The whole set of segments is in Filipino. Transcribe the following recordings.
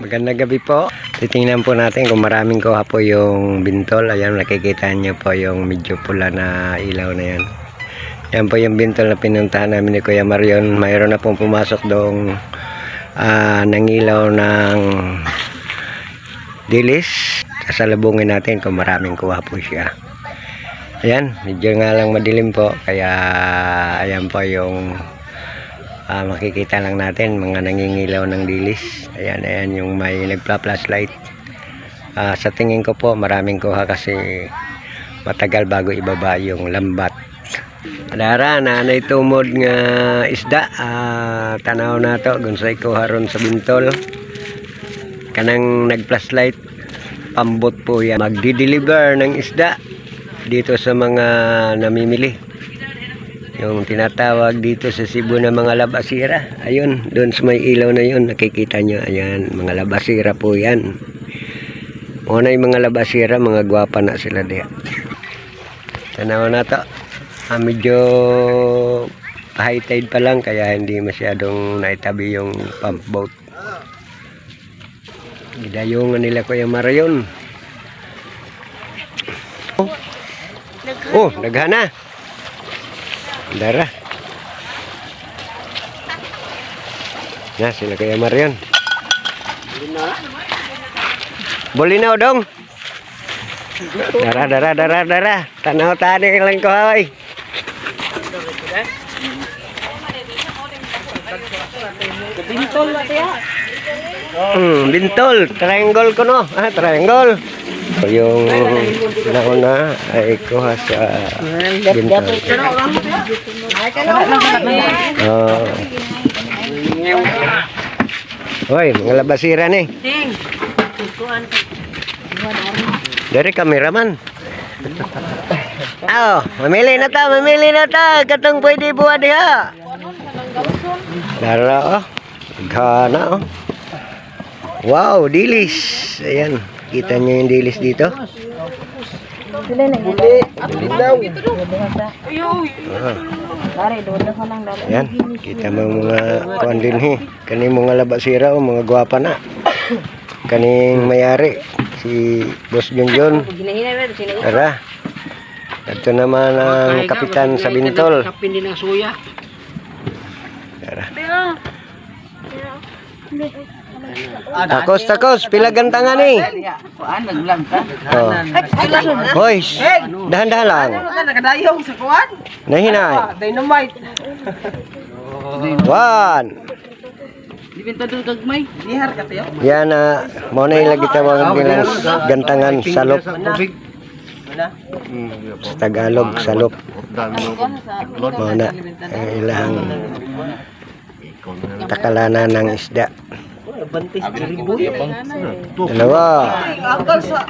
Magandang gabi po. Titingnan po natin kung maraming kuha po yung bintol. Ayan, nakikita niyo po yung medyo pula na ilaw na yan. Yan po yung bintol na pinuntahan namin ni Kuya Marion. Mayroon na pong pumasok doong ah, nangilaw ng dilis. Sasalubungin natin kung maraming kuha po siya. Ayan, medyo nga lang madilim po. Kaya ayan po yung Ah, makikita lang natin mga nangingilaw ng dilis. Ayan, ayan yung may nagpla-flashlight. Ah, sa tingin ko po, maraming kuha kasi matagal bago ibaba yung lambat. Dara, nanay tumod nga isda. Ah, tanaw na to, gunsay kuha ron sa bintol. Kanang nag-flashlight, pambot po yan. Magdi-deliver ng isda dito sa mga namimili yung tinatawag dito sa Cebu na mga labasira. Ayun doon sa may ilaw na yun nakikita nyo. Ayan mga labasira po yan. Una yung mga labasira mga gwapa na sila diya. Tanaw na to. Ah, medyo high tide pa lang kaya hindi masyadong naitabi yung pump boat. Gidayungan nila kuya Marion oh naghana Dara. Na sila kaya Marian. Bolinaw dong. Dara dara dara dara. Tanaw tani lang ko hoy. Bintol na tiya. Hmm, bintol, triangle ko no. Ah, triangle. So, yung nauna ay kuha sa na. Oh. Hoy, mga labasira ni. Dari kameraman. Oh, mamili na ta, mamili na ta. Katong pwede buha diha. Dara oh. Gana oh. Wow, dilis. Ayan, kita niyo yung dilis dito. Na lang dari. Ayan, kita mo yung mga kuan din he. Kani mga labasira o mga gwapa na. Kaning mayari si Boss Junjun. Tara. Ito naman ang kapitan sa Bintol. Kapin din ang suya. Tara. Takos, takos, pila gantangan ni. Kuan naglang ka. Oh. Hoy, dahan-dahan lang. Nakadayong sa kuan. Nahinay. Dynamite. One. Yan na, mo na ilagi tawag nilang gantangan salop. Sa Tagalog, salop. Mo na, ang ilang takalana ng isda. Bantis riboy. Dalawa. Akal sa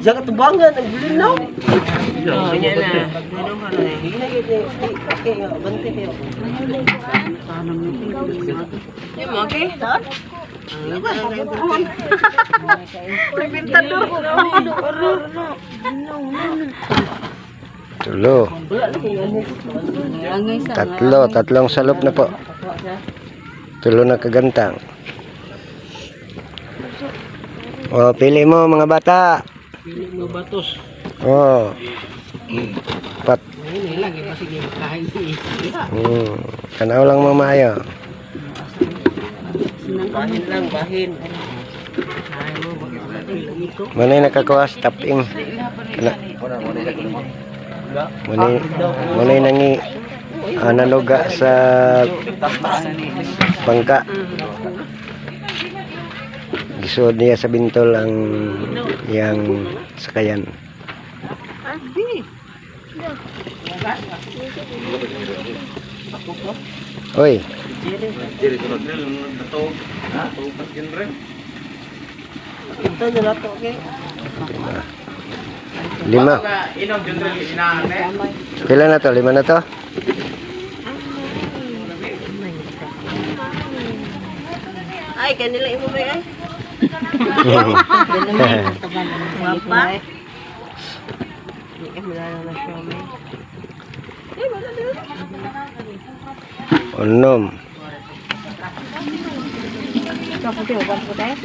Jaga tubangan ang bulinaw. Oh, yan na. Yung mga kay? Pintador. Tulo. Tatlo, tatlong salop na po. Tulo na kagantang. O, pili mo mga bata. Pili mo batos. Oh. Pat. Ayun lang, iba sige kain. Hmm. Tanaw lang mamaya. Bahin lang, bahin. Ito? Manay nakakuha stopping. Kana. Manay, manay nangi ah, nanuga sa bangka. Gisod niya sa bintol ang yang sakayan. Okay? lima. Pila na to? Lima na to? Ay, kanila imo may ay. Ko tayo.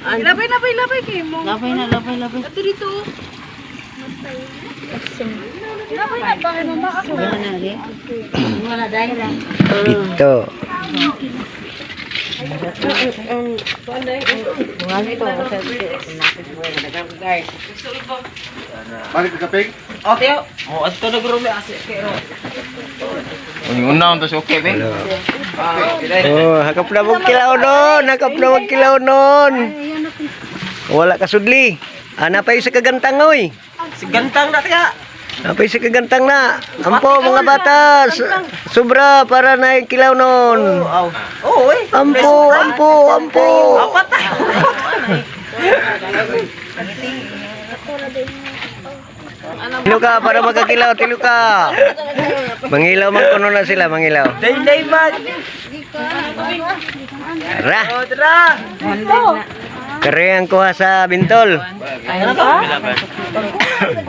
Labay, labay, labay kayo mo. Lapay na, lapay, lapay. Ito dito. Labay na, mo. Ito. Balik ka pig? Okay. Oh, ato na guro may ase kay ro. Yung una, tapos okay. Okay. Oh, hakap na mong kilaw nun. Hakap na mong kilaw nun. Wala ka sudli. Ah, napay sa kagantang, oy. Si gantang na kaya. Napay sa kagantang na. Ampo, mga bata. Sobra para na kilaw. Oh, oh, eh. Ampo, ampo, ampo. Apat na. Tilo ka para magkakilaw, tilo ka. Mangilaw man kuno na sila, mangilaw. Day day man. Tara, Oh, tara. Kare ang kuha sa bintol.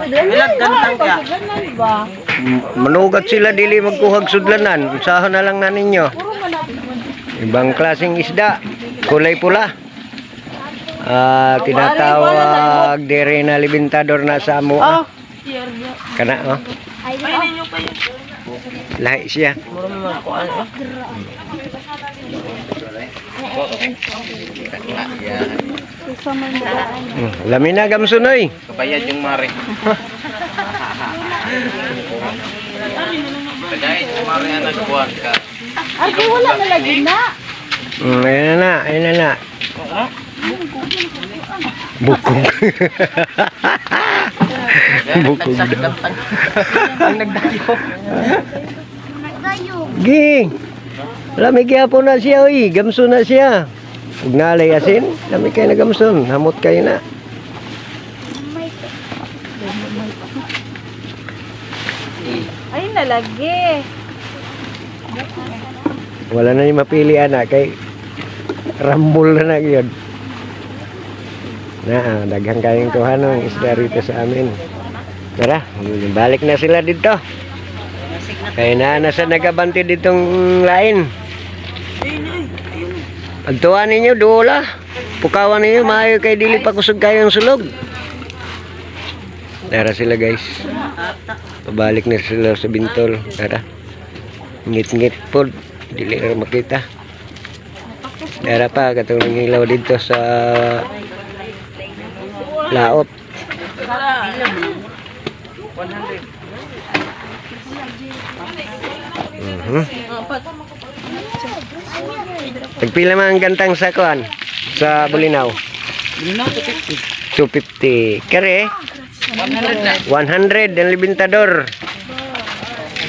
Ilang gantang kaya. M- Manugat sila dili magkuhag sudlanan. Usahan na lang na ninyo. Ibang klaseng isda. Kulay pula. Ah, tinatawag dire na libintador na sa amo. ah. Kana oh. Lahi siya. Hmm, Lamin na gamsunoy. Kabayad yung mare. Kagaya yung mare na nagbuhat ka. Ate, wala na lagi na. Hmm, ayan na, ayan na na. Bukog. Bukog daw. Ang nagdayo. Ging! Lamig po na siya, oy. Gamso na siya. Huwag nalay asin. Lamig kayo na gamson. Hamot kayo na. Ay, nalagi. Wala na yung mapili, anak. Kay rambol na na yun. Na, ah, daghang kayong kuha ng isda rito sa amin. Tara, balik na sila dito. Kaya na nasa nagabanti ditong lain. Pagtuwa ninyo, dola. Pukawan ninyo, maayo kay dili pa kusog kayong sulog. Tara sila guys. Pabalik na sila sa bintol. Tara. Ngit-ngit po. Dili na makita. Tara pa, katong ilaw dito sa laot. Mhm. Tagpila man ang gantang sa kuan sa Bulinaw. Bulinaw 250. 250. Kare? 100 ang libintador.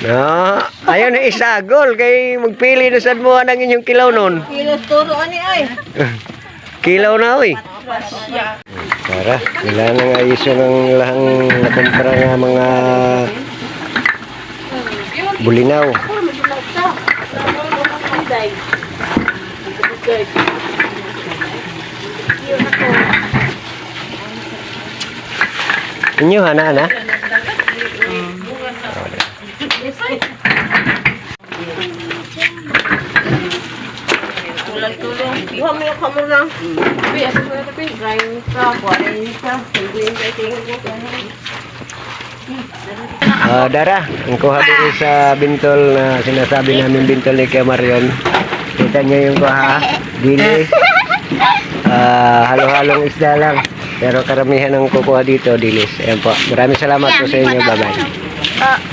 No, ayun na isagol kay magpili na sad mo ang inyong kilaw nun. Kilos turo ani ay. Kilaw na oy. Tara, kailangan nga iso ng lahang nakumpara nga mga bulinaw. Inyo hana na? Tulong-tulong. Iha mo yung kamor lang. Uy, asa mo na tapi. Grind ka, kuwain ka. Ka, tingin ko. Ah, Dara, ang kuha dito sa bintol na sinasabi namin bintol ni Kuya Marion. Kita niyo yung kuha, dilis. Ah, halo-halong isda lang. Pero karamihan ng kukuha dito, dilis. Ayan po. Maraming salamat po sa inyo. Bye-bye.